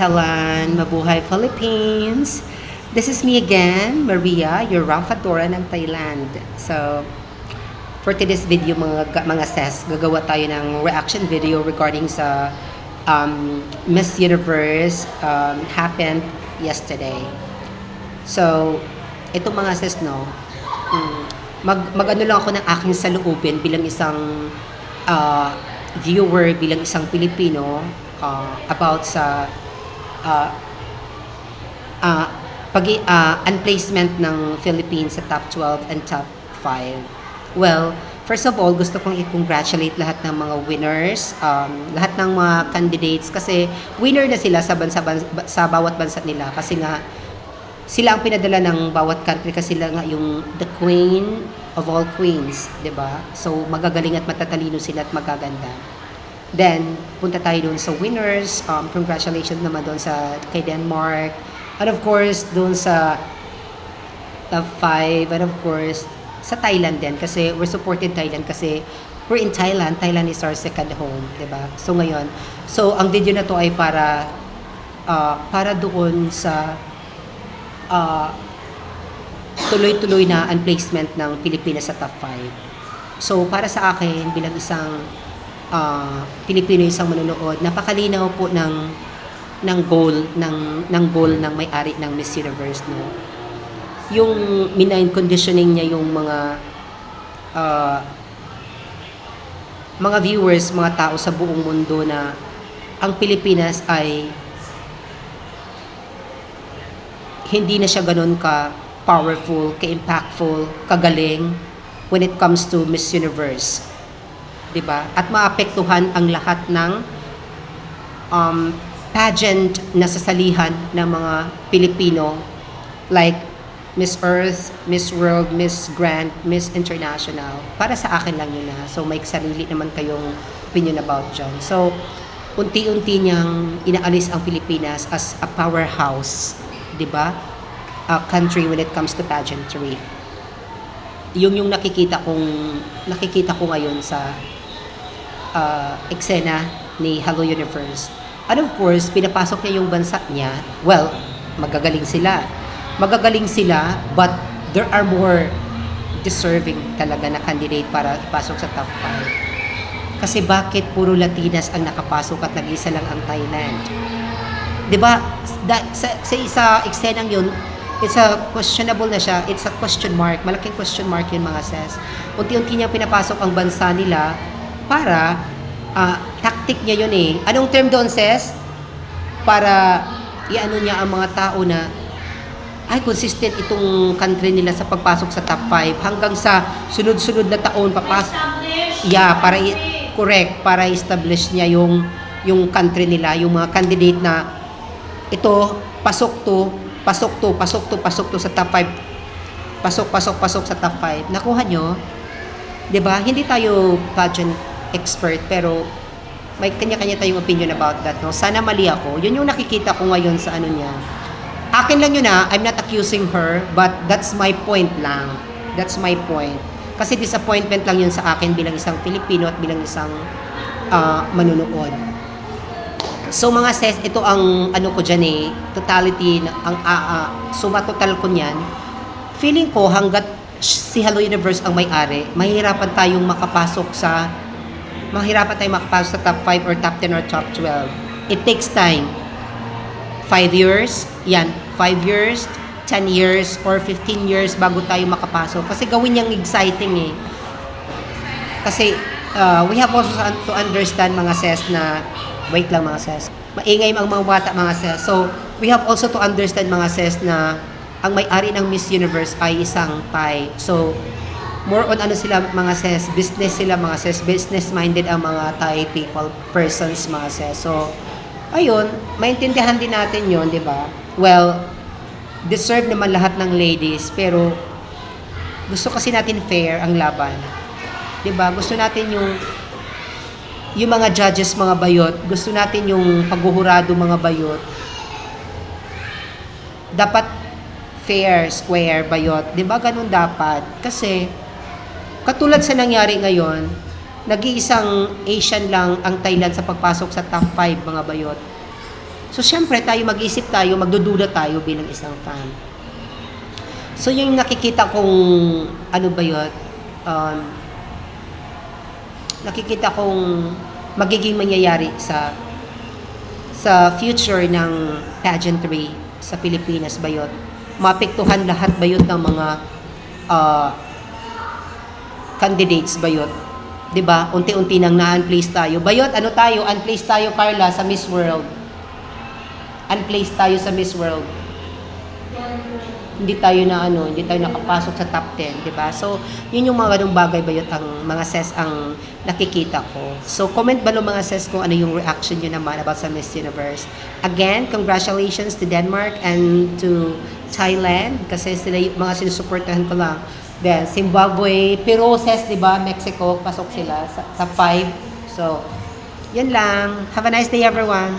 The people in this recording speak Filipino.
Thailand, mabuhay Philippines. This is me again, Maria, your Rafadora ng Thailand. So, for today's video mga ga- mga ses, gagawa tayo ng reaction video regarding sa um, Miss Universe um, happened yesterday. So, itong mga ses, no, mm, mag, mag-ano lang ako ng aking saluubin bilang isang uh, viewer, bilang isang Pilipino uh, about sa uh, uh, pag uh, unplacement ng Philippines sa top 12 and top 5. Well, first of all, gusto kong i-congratulate lahat ng mga winners, um, lahat ng mga candidates kasi winner na sila sa bansa, bansa sa bawat bansa nila kasi nga sila ang pinadala ng bawat country kasi sila nga yung the queen of all queens, 'di ba? So magagaling at matatalino sila at magaganda. Then, punta tayo doon sa winners. Um, congratulations naman doon sa kay Denmark. And of course, doon sa top 5. And of course, sa Thailand din. Kasi we're supported Thailand kasi we're in Thailand. Thailand is our second home. 'di ba? So ngayon, so ang video na to ay para ah, para doon sa ah, tuloy-tuloy na unplacement ng Pilipinas sa top 5. So, para sa akin, bilang isang ah, Pilipino, isang manonood, napakalinaw po ng ng goal ng ng goal ng may-ari ng Miss Universe no. Yung minain conditioning niya yung mga ah, mga viewers, mga tao sa buong mundo na ang Pilipinas ay hindi na siya ganun ka powerful, ka-impactful, kagaling when it comes to Miss Universe. 'Di ba? At maapektuhan ang lahat ng um, pageant na sasalihan ng mga Pilipino like Miss Earth, Miss World, Miss Grand, Miss International. Para sa akin lang yun na. So may sarili naman kayong opinion about dyan. So unti-unti niyang inaalis ang Pilipinas as a powerhouse, 'di ba? A country when it comes to pageantry. Yung yung nakikita kong nakikita ko ngayon sa uh, eksena ni Hello Universe. And of course, pinapasok niya yung bansa niya. Well, magagaling sila. Magagaling sila, but there are more deserving talaga na candidate para pasok sa top 5. Kasi bakit puro Latinas ang nakapasok at nag-isa lang ang Thailand? 'Di ba? Sa, sa isa eksenang yun, it's a questionable na siya. It's a question mark. Malaking question mark yun mga ses. Unti-unti niya pinapasok ang bansa nila para ah, tactic niya yun eh. Anong term doon ses? Para iano niya ang mga tao na ay consistent itong country nila sa pagpasok sa top 5 hanggang sa sunod-sunod na taon papasok Yeah, para i- correct, para establish niya yung yung country nila, yung mga candidate na ito pasok to, pasok to, pasok to, pasok to sa top 5. Pasok, pasok, pasok sa top 5. Nakuha nyo? 'Di ba? Hindi tayo pageant expert pero may kanya-kanya tayong opinion about that, no? Sana mali ako. Yun yung nakikita ko ngayon sa ano niya. Akin lang yun na, I'm not accusing her, but that's my point lang. That's my point. Kasi disappointment lang yun sa akin bilang isang Filipino at bilang isang ah, manunood. So mga ses, ito ang ano ko dyan eh, totality, ang ah, ah, suma total ko niyan. Feeling ko hanggat si Hello Universe ang may-ari, mahirapan tayong makapasok sa mahirapan tayong makapasok sa top 5 or top 10 or top 12. It takes time. 5 years, yan, 5 years, 10 years, or 15 years bago tayo makapasok. Kasi gawin niyang exciting eh. Kasi uh, we have also to understand mga ses na, wait lang mga ses, maingay ang mga bata mga ses. So, we have also to understand mga ses na ang may-ari ng Miss Universe ay isang Thai. So, more on ano sila mga ses, business sila mga ses, business-minded ang mga Thai people, persons mga ses. So, ayun, maintindihan din natin yon di ba? Well, deserve naman lahat ng ladies, pero gusto kasi natin fair ang laban. 'Di ba? Gusto natin yung yung mga judges mga bayot, gusto natin yung paghuhurado mga bayot. Dapat fair, square, bayot. 'Di ba? Ganun dapat. Kasi katulad sa nangyari ngayon, nag-iisang Asian lang ang Thailand sa pagpasok sa top 5 mga bayot. So, syempre, tayo mag-isip tayo, magdududa tayo bilang isang fan. So, yung nakikita kong, ano ba yun, um, nakikita kong magiging mangyayari sa sa future ng pageantry sa Pilipinas ba yun? Lahat ba yun ng mga ah, candidates ba yun? 'Di ba? Unti-unti nang na-unplace tayo. Bayot, ano tayo? Unplace tayo, Carla, sa Miss World. Unplace tayo sa Miss World. Hindi tayo na ano, hindi tayo nakapasok sa top 10, 'di ba? So, yun yung mga ganung bagay bayot ang mga ses ang nakikita ko. So, comment below mga ses kung ano yung reaction nyo naman about sa Miss Universe. Again, congratulations to Denmark and to Thailand kasi sila yung mga sinusuportahan ko lang. Then, Zimbabwe, Peru, ses, di ba? Mexico, pasok sila sa, sa five. So, yun lang. Have a nice day, everyone.